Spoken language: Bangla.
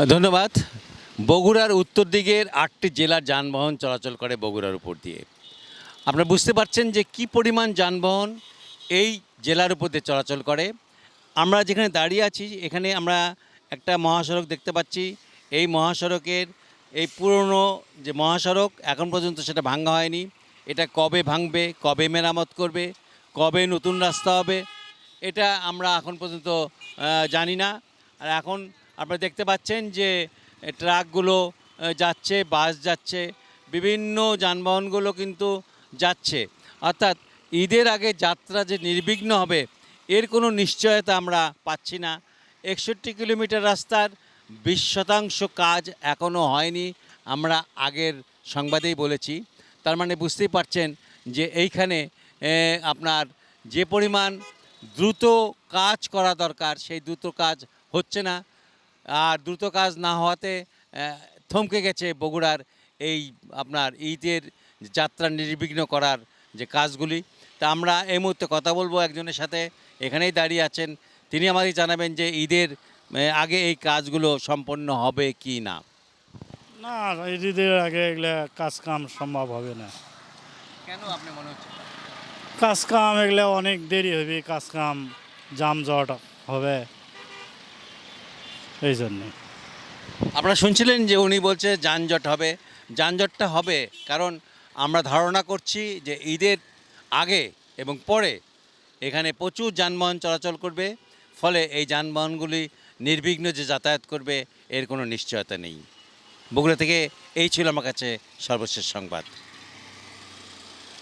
ধন্যবাদ। বগুড়ার উত্তর দিকের আটটি জেলার যানবাহন চলাচল করে বগুড়ার উপর দিয়ে। আপনারা বুঝতে পারছেন যে কি পরিমাণ যানবাহন এই জেলার উপর দিয়ে চলাচল করে। আমরা যেখানে দাঁড়িয়ে আছি, এখানে আমরা একটা মহাসড়ক দেখতে পাচ্ছি। এই মহাসড়কের এই পুরনো যে মহাসড়ক, এখন পর্যন্ত সেটা ভাঙা হয়নি। এটা কবে ভাঙবে, কবে মেরামত করবে, কবে নতুন রাস্তা হবে, এটা আমরা এখন পর্যন্ত জানি না। আর এখন আপনারা দেখতে পাচ্ছেন যে ট্রাকগুলো যাচ্ছে, বাস যাচ্ছে, বিভিন্ন যানবাহনগুলো কিন্তু যাচ্ছে। অর্থাৎ ঈদের আগে যাত্রা যে নির্বিঘ্ন হবে, এর কোনো নিশ্চয়তা আমরা পাচ্ছি না। একষট্টি কিলোমিটার রাস্তার বিশ শতাংশ কাজ এখনও হয়নি, আমরা আগের সংবাদেই বলেছি। তার মানে বুঝতেই পারছেন যে, এইখানে আপনার যে পরিমাণ দ্রুত কাজ করা দরকার, সেই দ্রুত কাজ হচ্ছে না। আর দ্রুত কাজ না হওয়াতে থমকে গেছে বগুড়ার এই আপনার ঈদের যাত্রা নির্বিঘ্ন করার যে কাজগুলি। তা আমরা এই মুহূর্তে কথা বলব একজনের সাথে এখানেই দাঁড়িয়ে আছেন। তিনি আমাদের জানাবেন যে ঈদের আগে এই কাজগুলো সম্পন্ন হবে কি না। না ঈদের আগে এগুলা কাজ কাম সম্ভব হবে না। কেন আপনি মনে হচ্ছে? কাজ কাম এগুলা অনেক দেরি হবে কাজ কাম জাম জট হবে। এই জন্যে। আপনারা শুনছিলেন যে উনি বলছে যানজট হবে। যানজটটা হবে কারণ আমরা ধারণা করছি যে ঈদের আগে এবং পরে এখানে প্রচুর যানবাহন চলাচল করবে, ফলে এই যানবাহনগুলি নির্বিঘ্ন যে যাতায়াত করবে এর কোনো নিশ্চয়তা নেই। বগুড়া থেকে এই ছিল আমার কাছে সর্বশেষ সংবাদ।